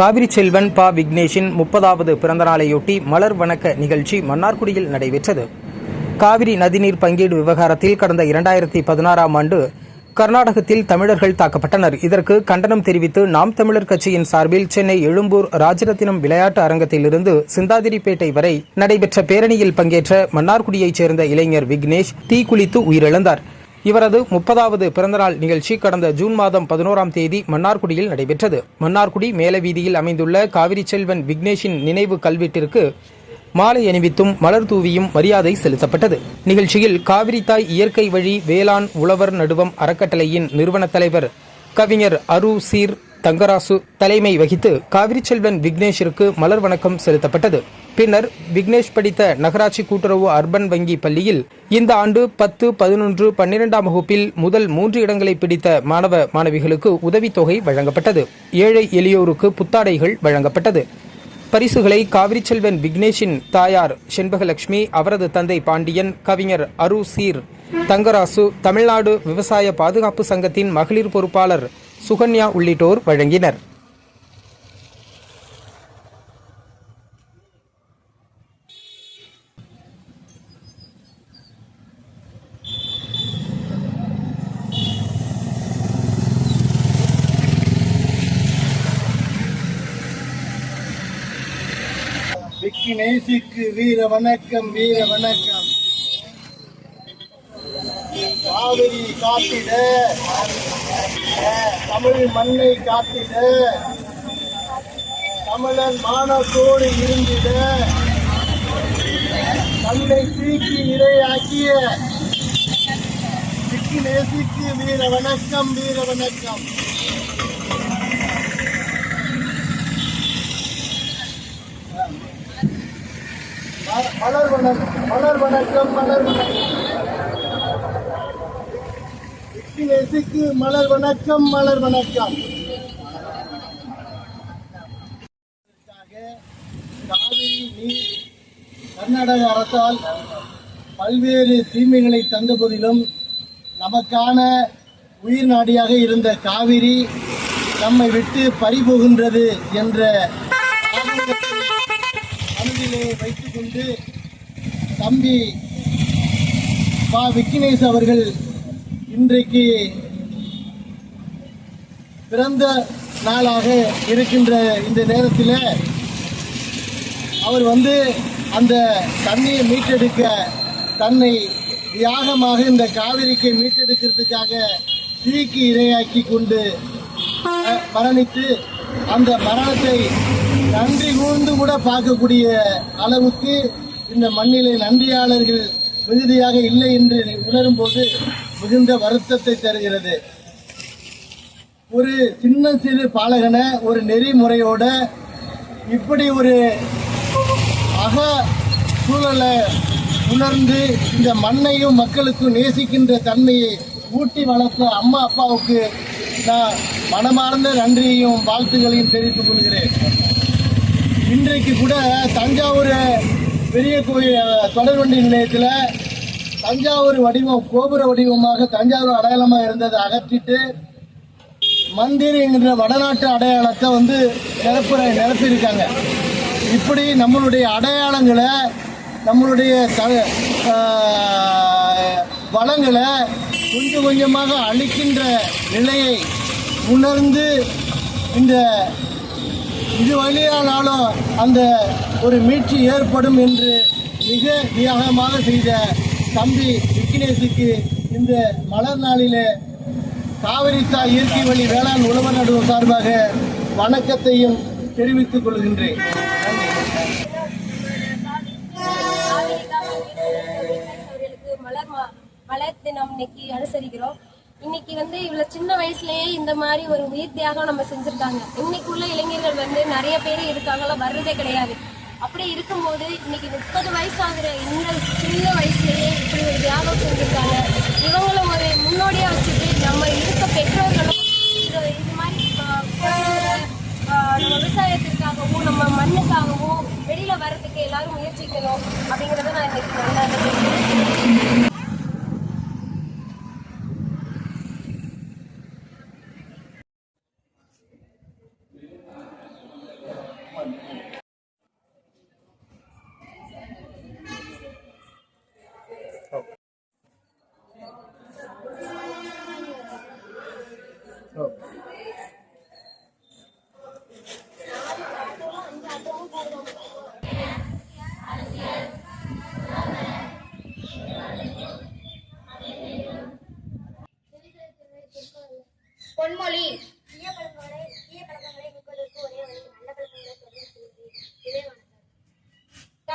காவிரி செல்வன் பா விக்னேஷின் முப்பதாவது பிறந்தநாளையொட்டி மலர் வணக்க நிகழ்ச்சி மன்னார்குடியில் நடைபெற்றது. காவிரி நதிநீர் பங்கீடு விவகாரத்தில் கடந்த இரண்டாயிரத்தி பதினாறாம் ஆண்டு கர்நாடகத்தில் தமிழர்கள் தாக்கப்பட்டனர். இதற்கு கண்டனம் தெரிவித்து நாம் தமிழர் கட்சியின் சார்பில் சென்னை எழும்பூர் ராஜரத்தினம் விளையாட்டு அரங்கத்திலிருந்து சிந்தாதிரிப்பேட்டை வரை நடைபெற்ற பேரணியில் பங்கேற்ற மன்னார்குடியைச் சேர்ந்த இளைஞர் விக்னேஷ் தீக்குளித்து உயிரிழந்தார். இவரது முப்பதாவது பிறந்தநாள் நிகழ்ச்சி கடந்த ஜூன் மாதம் பதினோராம் தேதி மன்னார்குடியில் நடைபெற்றது. மன்னார்குடி மேலவீதியில் அமைந்துள்ள காவிரி செல்வன் விக்னேஷின் நினைவு கல்வெட்டிற்கு மாலை அணிவித்தும் மலர் தூவியும் மரியாதை செலுத்தப்பட்டது. நிகழ்ச்சியில் காவிரி தாய் இயற்கை வழி வேளாண் உழவர் நடுவம் அறக்கட்டளையின் நிறுவன தலைவர் கவிஞர் அரு சீர் தங்கராசு தலைமை வகித்து காவிரி செல்வன் விக்னேஷிற்கு மலர் வணக்கம் செலுத்தப்பட்டது. பின்னர் விக்னேஷ் படித்த நகராட்சி கூட்டுறவு அர்பன் வங்கி பள்ளியில் இந்த ஆண்டு பத்து பதினொன்று பன்னிரெண்டாம் வகுப்பில் முதல் மூன்று இடங்களை பிடித்த மாணவ மாணவிகளுக்கு உதவித்தொகை வழங்கப்பட்டது. ஏழை எளியோருக்கு புத்தாடைகள் வழங்கப்பட்டது. பரிசுகளை காவிரி செல்வன் விக்னேஷின் தாயார் செண்பகலட்சுமி அவரது தந்தை பாண்டியன் கவிஞர் அரு சீர் தங்கராசு தமிழ்நாடு விவசாய பாதுகாப்பு சங்கத்தின் மகளிர் பொறுப்பாளர் சுகன்யா உள்ளிட்டோர் வழங்கினர். விக்கி நேசிக்கு வீர வணக்கம் வீர வணக்கம். காவிரி காத்திட. தமிழ் மண்ணை காத்திட. தமிழன் மானத்தோடு இருந்திட. தன்னை தீக்கி இரையாக்கிய விக்கி நேசிக்கு வீர வணக்கம் வீர வணக்கம். மலர் வணக்கம் மலர் வணக்கம் மலர் வணக்கம் விக்னேஷுக்கு மலர் வணக்கம் மலர் வணக்கம் காவிரி நீர் கர்நாடக அரசால் பல்வேறு தீமைகளை தந்த போதிலும் நமக்கான உயிர் நாடியாக இருந்த காவிரி நம்மை விட்டு பறிபோகின்றது என்ற மனதிலே வைத்துக்கொண்டு தம்பி பா விக்னேஷ் அவர்கள் இன்றைக்கு பிறந்த நாளாக இருக்கின்ற இந்த நேரத்தில் அவர் வந்து அந்த தண்ணியை மீட்டெடுக்க தன்னை தியாகமாக இந்த காவிரிக்கு மீட்டெடுக்கிறதுக்காக தீக்கு இரையாக்கி கொண்டு அஹ், மரணித்து அந்த மரணத்தை நன்றி கூர்ந்து கூட பார்க்கக்கூடிய அளவுக்கு இந்த மண்ணிலே நன்றியாளர்கள் மிகுதியாக இல்லை என்று உணரும் போது மிகுந்த வருத்தத்தை தருகிறது. ஒரு சின்ன சிறு பாலகனை ஒரு நெறிமுறையோட இப்படி ஒரு அக சூழலை உணர்ந்து இந்த மண்ணையும் மக்களுக்கும் நேசிக்கின்ற தன்மையை ஊட்டி வளர்த்த அம்மா அப்பாவுக்கு நான் மனமார்ந்த நன்றியையும் வாழ்த்துகளையும் தெரிவித்துக் கொள்கிறேன். இன்றைக்கு கூட தஞ்சாவூர் பெரிய கோயில் தொடர்வண்டி நிலையத்தில் தஞ்சாவூர் வடிவம் கோபுர வடிவமாக தஞ்சாவூர் அடையாளமாக இருந்ததை அகற்றிட்டு மந்திர் என்கிற வடநாட்டு அடையாளத்தை வந்து நிரப்புற நிரப்பியிருக்காங்க. இப்படி நம்மளுடைய அடையாளங்களை நம்மளுடைய த வளங்களை கொஞ்சம் கொஞ்சமாக அழிக்கின்ற நிலையை உணர்ந்து இந்த இது வழியானாலும் அந்த ஒரு மீட்சி ஏற்படும் என்று மிக தியாகமாக செய்த தம்பி விக்னேஷுக்கு இந்த மலர் நாளிலே காவிரித்தா இயற்கை வழி வேளாண் உழவர் நடுவு சார்பாக வணக்கத்தையும் தெரிவித்துக் கொள்கின்றேன். மலர் மலர் தினம் இன்னைக்கு அனுசரிக்கிறோம். இன்னைக்கு வந்து இவ்வளவு சின்ன வயசுலயே இந்த மாதிரி ஒரு உயிர் தியாகம் நம்ம செஞ்சிருக்காங்க. இன்னைக்கு உள்ள இளைஞர்கள் வந்து நிறைய பேர் இருக்காங்களா? வர்றதே கிடையாது. அப்படி இருக்கும்போது இன்னைக்கு முப்பது வயசு ஆகுற இந்த சின்ன வயசுலயே இப்படி ஒரு தியாகம் செஞ்சிருக்காங்க. இவங்களும் ஒரு முன்னோடியா வச்சுட்டு நம்ம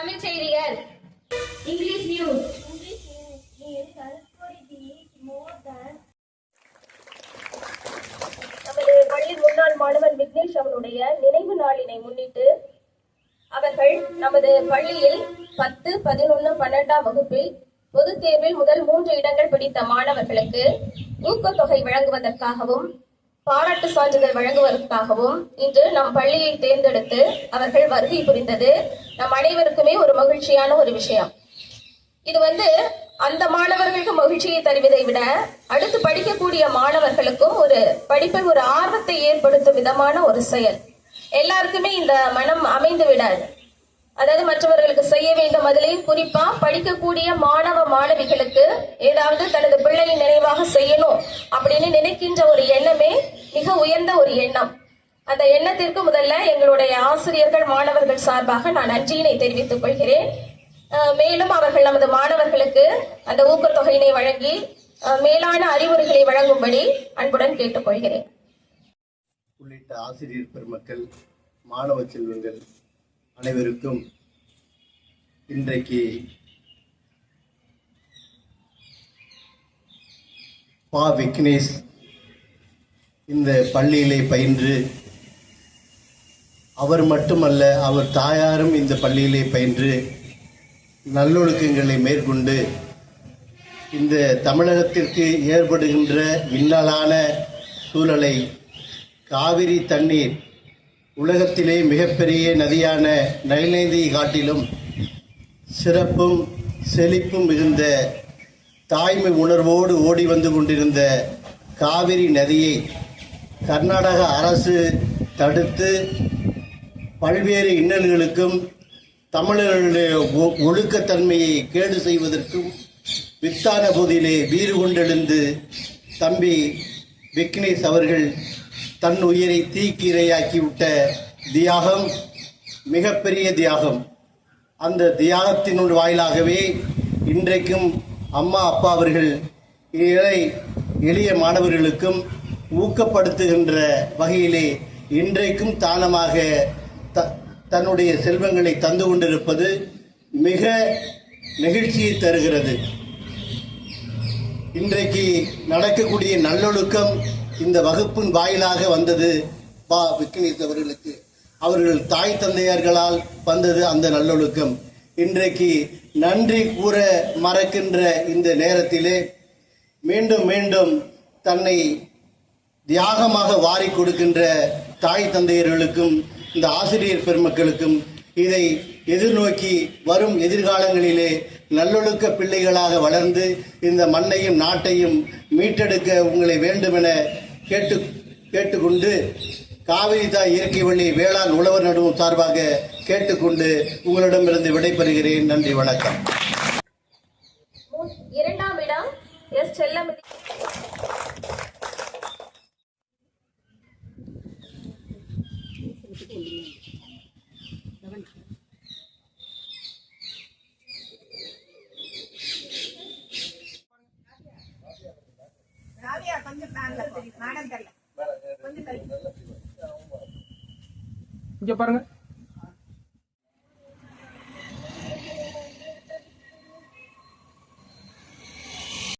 தமிழ் செய்திகள். இங்கிலீஷ் நியூஸ் நமது பள்ளி முன்னாள் மாணவன் விக்னேஷ் அவனுடைய நினைவு நாளினை முன்னிட்டு அவர்கள் நமது பள்ளியில் பத்து பதினொன்று பன்னெண்டாம் வகுப்பில் பொதுத் தேர்வில் முதல் மூன்று இடங்கள் பிடித்த மாணவர்களுக்கு ஊக்கத்தொகை வழங்குவதற்காகவும் பாராட்டு சான்றிதழ் வழங்குவதற்காகவும் இன்று நம் பள்ளியை தேர்ந்தெடுத்து அவர்கள் வருகை புரிந்தது நம் அனைவருக்குமே ஒரு மகிழ்ச்சியான ஒரு விஷயம். இது வந்து அந்த மாணவர்களுக்கு மகிழ்ச்சியை தருவதை விட அடுத்து படிக்கக்கூடிய மாணவர்களுக்கும் ஒரு படிப்பில் ஒரு ஆர்வத்தை ஏற்படுத்தும் விதமான ஒரு செயல். எல்லாருக்குமே இந்த மனம் அமைந்து விடாது அதாவது மற்றவர்களுக்கு செய்ய வேண்டும் அதிலையும் குறிப்பா படிக்கக்கூடிய மாணவ மாணவிகளுக்கு ஏதாவது தனது பிள்ளையின் நினைவாக செய்யணும் அப்படின்னு நினைக்கின்ற ஒரு எண்ணமே மிக உயர்ந்த ஒரு எண்ணம். அந்த எண்ணத்திற்கு முதல்ல எங்களுடைய ஆசிரியர்கள் மாணவர்கள் சார்பாக நான் நன்றியினை தெரிவித்துக் கொள்கிறேன். மேலும் அவர்கள் நமது மாணவர்களுக்கு அந்த ஊக்கத்தொகையினை வழங்கி மேலான அறிவுரைகளை வழங்கும்படி அன்புடன் கேட்டுக்கொள்கிறேன். உள்ளிட்ட ஆசிரியர் பெருமக்கள் மாணவ செல்வங்கள் அனைவருக்கும் இன்றைக்கு பா விக்னேஷ் இந்த பள்ளியிலே பயின்று அவர் மட்டுமல்ல அவர் தாயாரும் இந்த பள்ளியிலே பயின்று நல்லொழுக்கங்களை மேற்கொண்டு இந்த தமிழகத்திற்கு ஏற்படுகின்ற இன்னலான சூழலை காவிரி தண்ணீர் உலகத்திலே மிகப்பெரிய நதியான நைநதியை காட்டிலும் சிறப்பும் செழிப்பும் மிகுந்த தாய்மை உணர்வோடு ஓடி வந்து கொண்டிருந்த காவிரி நதியை கர்நாடக அரசு தடுத்து பல்வேறு இன்னல்களுக்கும் தமிழர்களுடைய ஒ- ஒழுக்கத்தன்மையை கேடு செய்வதற்கும் வித்தான போதிலே வீறு கொண்டெழுந்து தம்பி விக்னேஷ் அவர்கள் தன் உயிரை தீக்கிரையாக்கி விட்ட தியாகம் மிகப்பெரிய தியாகம். அந்த தியாகத்தினுள் வாயிலாகவே இன்றைக்கும் அம்மா அப்பா அவர்கள் ஏழை எளிய மாணவர்களுக்கும் ஊக்கப்படுத்துகின்ற வகையிலே இன்றைக்கும் தானமாக த தன்னுடைய செல்வங்களை தந்து கொண்டிருப்பது மிக நெகிழ்ச்சியை தருகிறது. இன்றைக்கு நடக்கக்கூடிய நல்லொழுக்கம் இந்த வகுப்பின் வாயிலாக வந்தது பா விக்னேஷ் அவர்களுக்கு. அவர்கள் தாய் தந்தையர்களால் வந்தது அந்த நல்லொழுக்கம். இன்றைக்கு நன்றி கூற மறக்கின்ற இந்த நேரத்திலே மீண்டும் மீண்டும் தன்னை தியாகமாக வாரி கொடுக்கின்ற தாய் தந்தையர்களுக்கும் இந்த ஆசிரியர் பெருமக்களுக்கும் இதை எதிர்நோக்கி வரும் எதிர்காலங்களிலே நல்லொழுக்க பிள்ளைகளாக வளர்ந்து இந்த மண்ணையும் நாட்டையும் மீட்டெடுக்க உங்களை வேண்டுமென கேட்டு கேட்டுக்கொண்டு காவிரி தாய் இயற்கை வழி வேளாண் உழவர் நடுவும் சார்பாக கேட்டுக்கொண்டு உங்களிடமிருந்து விடைபெறுகிறேன். நன்றி வணக்கம். இரண்டாம் இடம் எஸ் செல்லமதி இங்க பாருங்க.